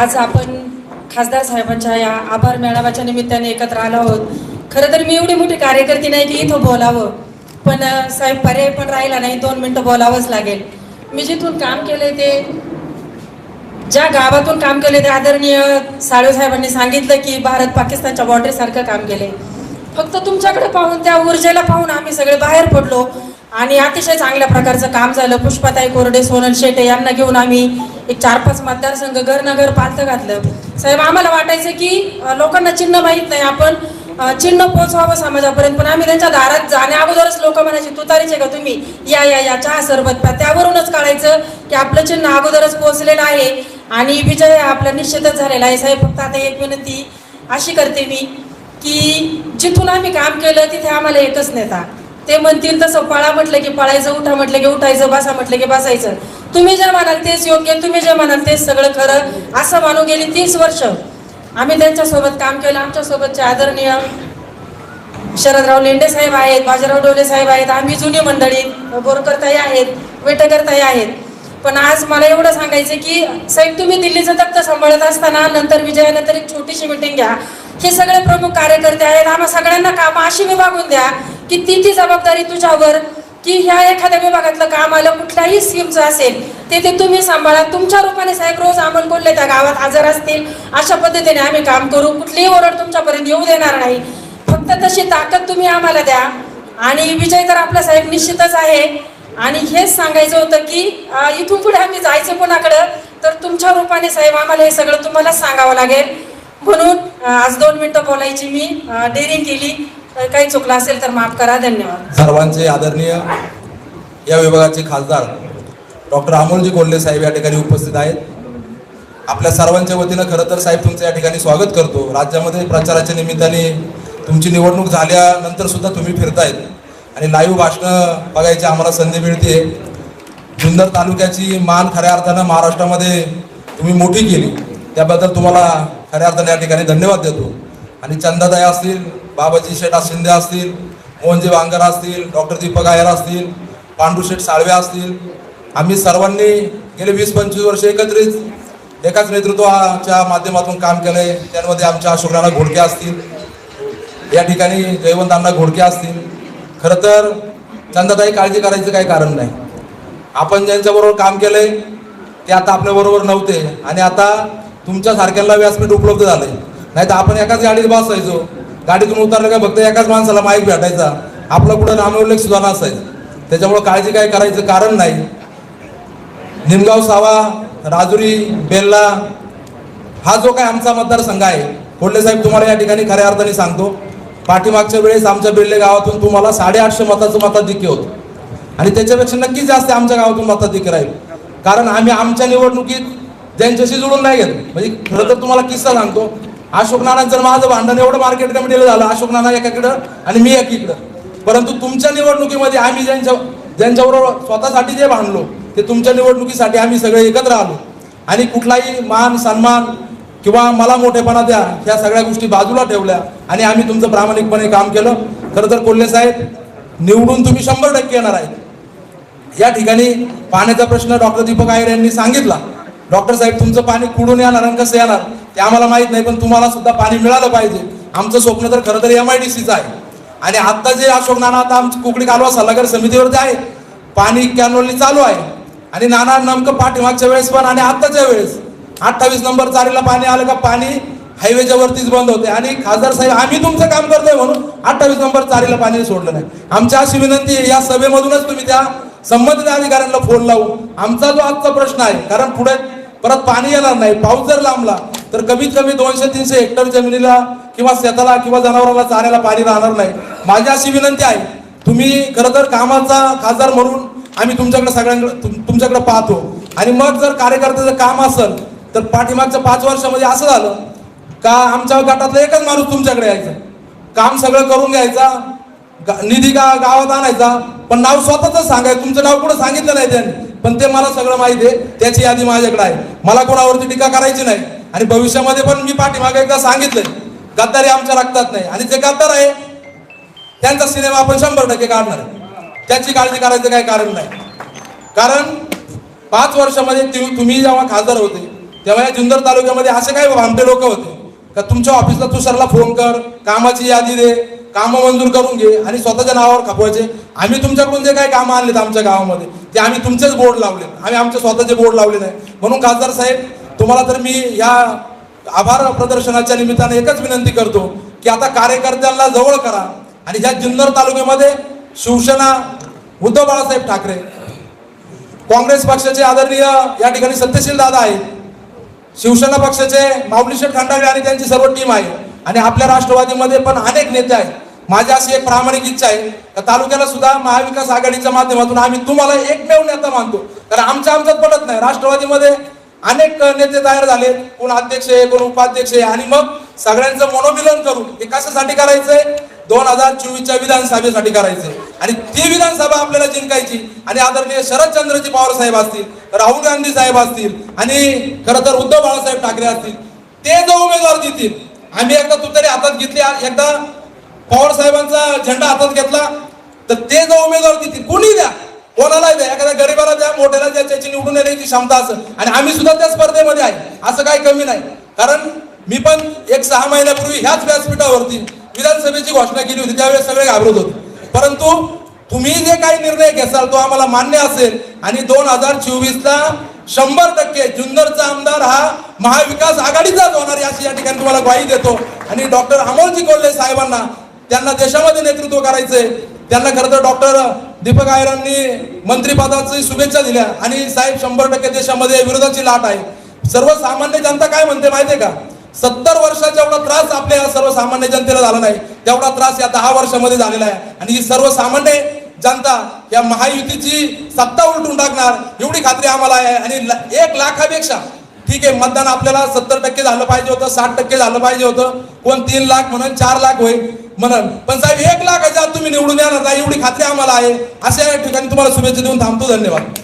आज आपण खासदार साहेबांच्या या आभार मेळाव्याच्या निमित्ताने एकत्र आलो आहोत. खरं तर मी एवढी मोठी कार्यकर्ती नाही की इथं बोलावं पण साहेब पर्याय पण राहिला नाही दोन मिनटं बोलावंच लागेल. मी जिथून काम केलंय ते ज्या गावातून काम केले ते आदरणीय साळवे साहेबांनी सांगितलं की भारत पाकिस्तानच्या बॉर्डरसारखं काम केले फक्त तुमच्याकडे पाहून त्या ऊर्जेला पाहून आम्ही सगळे बाहेर पडलो. आणि अतिशय चांगल्या प्रकारचं काम झालं. पुष्पाताई कोरडे सोनल शेटे यांना घेऊन आम्ही एक चार पाच मतदारसंघ घर नगर पालथं घातलं. साहेब आम्हाला वाटायचं की लोकांना चिन्ह माहीत नाही आपण. चिन्ह पोहोचवावं समाजापर्यंत पण आम्ही त्यांच्या दारात जाण्या अगोदरच लोक म्हणायचे तुतारीचे का तुम्ही? या या या चहा सरबत प्या त्यावरूनच कळायचं की आपलं चिन्ह अगोदरच पोहोचलेलं आहे. आणि विजय आपला निश्चितच झालेला आहे. साहेब फक्त आता एक विनंती अशी करते मी की जिथून आम्ही काम केलं तिथे आम्हाला एकच नेता. ते म्हणतील तसं पळा म्हटलं की पळायचं उठा म्हटलं की उठायचं बसा म्हटलं की बसायचं. तुम्ही जे म्हणाल तेच योग्य तुम्ही जे म्हणाल तेच सगळं खरं असं मानून गेली तीस वर्ष. आम्ही त्यांच्यासोबत काम केलं आमच्यासोबतचे आदरणीय शरदराव लेंडे साहेब आहेत बाजीराव डोले साहेब आहेत आम्ही जुनी मंडळी बोरकरताही आहेत वेटेकरताई आहेत. पण आज मला एवढं सांगायचं की साहेब तुम्ही दिल्लीचं तख्त सांभाळत असताना नंतर विजयानंतर एक छोटीशी मिटिंग घ्या. हे सगळे प्रमुख कार्यकर्ते आहेत आम्हा सगळ्यांना कामं अशी विभागून द्या की ती ती जबाबदारी तुझ्यावर की ह्या एखाद्या विभागातलं काम आलं कुठल्याही स्कीमचं असेल ते ते तुम्ही सांभाळा. तुमच्या रूपाने साहेब रोज आमन बोलले त्या गावात हजर असतील. अशा पद्धतीने आम्ही काम करू. कुठलीही ओरड तुमच्यापर्यंत येऊ देणार नाही. फक्त तशी ताकद तुम्ही आम्हाला द्या. आणि विजय तर आपला साहेब निश्चितच आहे. आणि हेच सांगायचं होतं की इथून पुढे आम्ही जायचं कोणाकडं तर तुमच्या रूपाने साहेब आम्हाला हे सगळं तुम्हाला सांगावं लागेल. म्हणून आज दोन मिनटं बोलायची मी डेअरिंग केली. काही चुकलं असेल तर माफ करा धन्यवाद. सर्वांचे आदरणीय या विभागाचे खासदार डॉक्टर अमोलजी कोल्हे साहेब या ठिकाणी उपस्थित आहेत. आपल्या सर्वांच्या वतीनं खरं तर साहेब तुमचं या ठिकाणी स्वागत करतो. राज्यामध्ये प्रचाराच्या निमित्ताने तुमची निवडणूक झाल्यानंतर सुद्धा तुम्ही फिरतायत. आणि लाईव्ह भाषणं बघायची आम्हाला संधी मिळते जुन्नर तालुक्याची मान खऱ्या अर्थानं महाराष्ट्रामध्ये तुम्ही मोठी केली. त्याबद्दल तुम्हाला खऱ्या अर्थानं या ठिकाणी धन्यवाद देतो. आणि चंदाताई असतील बाबाजी शेठ शिंदे असतील मोहनजी वांगर असतील डॉक्टर दीपक आयर असतील पांडूशेठ साळवे असतील. आम्ही सर्वांनी गेले वीस पंचवीस वर्ष एकत्रित एकाच नेतृत्वाच्या माध्यमातून काम केलंय. त्यामध्ये आमच्या अशोकराना घोडके असतील. या ठिकाणी जयवंतांना घोडके असतील. खरं तर चंदाताई काळजी करायचं काही कारण नाही. आपण ज्यांच्याबरोबर काम केलंय ते आता आपल्याबरोबर नव्हते. आणि आता तुमच्यासारख्यांना व्यासपीठ उपलब्ध झालंय. नाही तर आपण एकाच गाडीत बसायचो. गाडीतून उतरलं का फक्त एकाच माणसाला माईक भेटायचा? आपला कुठं नामोल्लेख सुद्धा नसायचा. त्याच्यामुळे काळजी काय करायचं कारण नाही. निमगाव सावा राजुरी बेल्ला हा जो काय आमचा मतदारसंघ आहे कोल्हे साहेब तुम्हाला या ठिकाणी खऱ्या अर्थाने सांगतो. पाठीमागच्या वेळेस आमच्या बेल्ले गावातून तुम्हाला साडेआठशे मताचं मताधिक्य होतं. आणि त्याच्यापेक्षा नक्कीच जास्त आमच्या गावातून मताधिक्य राहील. कारण आम्ही आमच्या निवडणुकीत ज्यांच्याशी जुळून नाही घेत म्हणजे खरं तर तुम्हाला किस्सा सांगतो अशोक नानांचं माझं भांडण एवढं मार्केट कमिटीला झालं अशोक नाना एकाकडं आणि मी एकीकडं. परंतु तुमच्या निवडणुकीमध्ये आम्ही ज्यांच्या ज्यांच्याबरोबर स्वतःसाठी जे भांडलो ते तुमच्या निवडणुकीसाठी आम्ही सगळे एकत्र आलो. आणि कुठलाही मान सन्मान किंवा मला मोठेपणा द्या ह्या सगळ्या गोष्टी बाजूला ठेवल्या आणि आम्ही तुमचं प्रामाणिकपणे काम केलं. खरं तर कोल्हे साहेब निवडून तुम्ही शंभर टक्के येणार आहेत. या ठिकाणी पाण्याचा प्रश्न डॉक्टर दीपक आयर यांनी सांगितला. डॉक्टर साहेब तुमचं पाणी कुठून येणार आणि कसं येणार? ते आम्हाला माहीत नाही पण तुम्हाला सुद्धा पाणी मिळालं पाहिजे. आमचं स्वप्न तर खरं तर एम आय डी सीचं आहे. आणि आता जे अशोक नाना आता आमची कुकडी कालवा सल्लागार समितीवरती आहे. पाणी कॅनोली चालू आहे. आणि नाना नेमकं पाठीमागच्या वेळेस पण आणि आत्ताच्या वेळेस. अठ्ठावीस नंबर चारीला पाणी आलं का पाणी हायवेच्या वरतीच बंद होते. आणि खासदार साहेब आम्ही तुमचं काम करतोय म्हणून अठ्ठावीस नंबर चारीला पाणी सोडलं नाही. आमची अशी विनंती आहे या सभेमधूनच तुम्ही त्या संबंधित अधिकाऱ्यांना फोन लावू. आमचा जो आजचा प्रश्न आहे कारण पुढे परत पाणी येणार नाही पाऊस जर लांबला तर कमीत कमी दोनशे तीनशे हेक्टर जमिनीला किंवा शेताला किंवा जनावरांना चाऱ्याला पाणी राहणार नाही. माझी अशी विनंती आहे तुम्ही खरं तर कामाचा खासदार म्हणून आम्ही तुमच्याकडे सगळ्यांकडे तुम- तुमच्याकडे पाहतो. आणि मग जर कार्यकर्त्याचं काम असेल तर पाठीमागच्या पाच वर्षामध्ये असं झालं का आमच्या गटातला एकच माणूस तुमच्याकडे यायचा. काम सगळं करून घ्यायचा गा- निधी गा गावात आणायचा पण नाव स्वतःच सांगायचं तुमचं नाव कुठं सांगितलं नाही त्यांनी. पण ते मला सगळं माहिती आहे त्याची यादी माझ्याकडे आहे. मला कोणावरती टीका करायची नाही. आणि भविष्यामध्ये पण मी पाठीमागे एकदा सांगितलंय गद्दारी आमच्या रक्तात नाही. आणि जे गद्दार आहे त्यांचा सिनेमा आपण शंभर टक्के काढणार आहे. त्याची काळजी करायचं काही कारण नाही. कारण पाच वर्षामध्ये तुम्ही जेव्हा खासदार होते तेव्हा या जुन्नर तालुक्यामध्ये असे काही भामटे लोक होते का तुमच्या ऑफिसला तू सरला फोन कर कामाची यादी दे कामं मंजूर करून घे आणि स्वतःच्या नावावर खपवायचे. आम्ही तुमच्याकडून जे काही कामं आणलेत आमच्या गावामध्ये ते आम्ही तुमचेच बोर्ड लावले आम्ही आमचे स्वतःचे बोर्ड लावले नाही. म्हणून खासदार साहेब तुम्हाला तर मी या आभार प्रदर्शनाच्या निमित्ताने एकच विनंती करतो की आता कार्यकर्त्यांना जवळ करा. आणि ह्या जुन्नर तालुक्यामध्ये शिवसेना उद्धव बाळासाहेब ठाकरे काँग्रेस पक्षाचे आदरणीय या ठिकाणी सत्यशील दादा आहेत शिवसेना पक्षाचे माऊलीशेठ शेठ आणि त्यांची सर्व टीम आहे. आणि आपल्या राष्ट्रवादीमध्ये पण अनेक नेते आहेत. माझी अशी एक प्रामाणिक इच्छा आहे का तालुक्याला सुद्धा महाविकास आघाडीच्या माध्यमातून आम्ही तुम्हाला एकमेव नेता मानतो. कारण आमच्या आमच्यात पडत नाही. राष्ट्रवादीमध्ये अनेक नेते तयार झाले कोण अध्यक्ष आहे कोण उपाध्यक्ष आहे. आणि मग सगळ्यांचं मनोमिलन करून हे कशासाठी करायचंय? दोन हजार चोवीसच्या विधानसभेसाठी करायचंय. आणि ती विधानसभा आपल्याला जिंकायची. आणि आदरणीय शरदचंद्रजी पवार साहेब असतील राहुल गांधी साहेब असतील आणि खरं तर उद्धव बाळासाहेब ठाकरे असतील ते जो उमेदवार देतील. आम्ही एकदा तुतारी हातात घेतली एकदा पवार साहेबांचा झेंडा हातात घेतला तर ते जो उमेदवार देतील कोणी द्या? कोणाला द्या एखाद्या गरीबाला द्या मोठ्याला द्या त्याची निवडून येण्याची क्षमता असेल आणि आम्ही सुद्धा त्या स्पर्धेमध्ये आहे. असं काही कमी नाही. कारण मी पण एक सहा महिन्यापूर्वी ह्याच व्यासपीठावरती विधानसभेची घोषणा केली होती. त्यावेळेस सगळे घाबरत होते. परंतु तुम्ही जे काही निर्णय घेसाल तो आम्हाला मान्य असेल. आणि दोन हजार चोवीसला शंभर टक्के जुन्नरचा आमदार हा महाविकास आघाडीचाच होणार आहे अशी या ठिकाणी तुम्हाला ग्वाही देतो. आणि डॉक्टर अमोलजी कोल्हे साहेबांना त्यांना देशामध्ये नेतृत्व करायचंय. त्यांना खरं तर डॉक्टर दीपक आयरांनी मंत्रिपदाची शुभेच्छा दिल्या आणि साहेब शंभर टक्के देशामध्ये विरोधाची लाट आहे. सर्वसामान्य जनता काय म्हणते माहितीये का? सत्तर वर्षाचा एवढा त्रास आपल्या या सर्वसामान्य जनतेला झाला नाही तेवढा त्रास या दहा वर्षामध्ये झालेला आहे. आणि ही सर्वसामान्य जनता या महायुतीची सत्ता उलटून टाकणार एवढी खात्री आम्हाला आहे. आणि एक लाखापेक्षा ठीक आहे मतदान आपल्याला सत्तर टक्के झालं पाहिजे होतं साठ टक्के झालं पाहिजे होतं. कोण तीन लाख म्हणून चार लाख होईल. म्हणून पण साहेब एक लाखाच्या तुम्ही निवडून येणार नाही एवढी खात्री आम्हाला आहे. अशा ठिकाणी तुम्हाला शुभेच्छा देऊन थांबतो. धन्यवाद.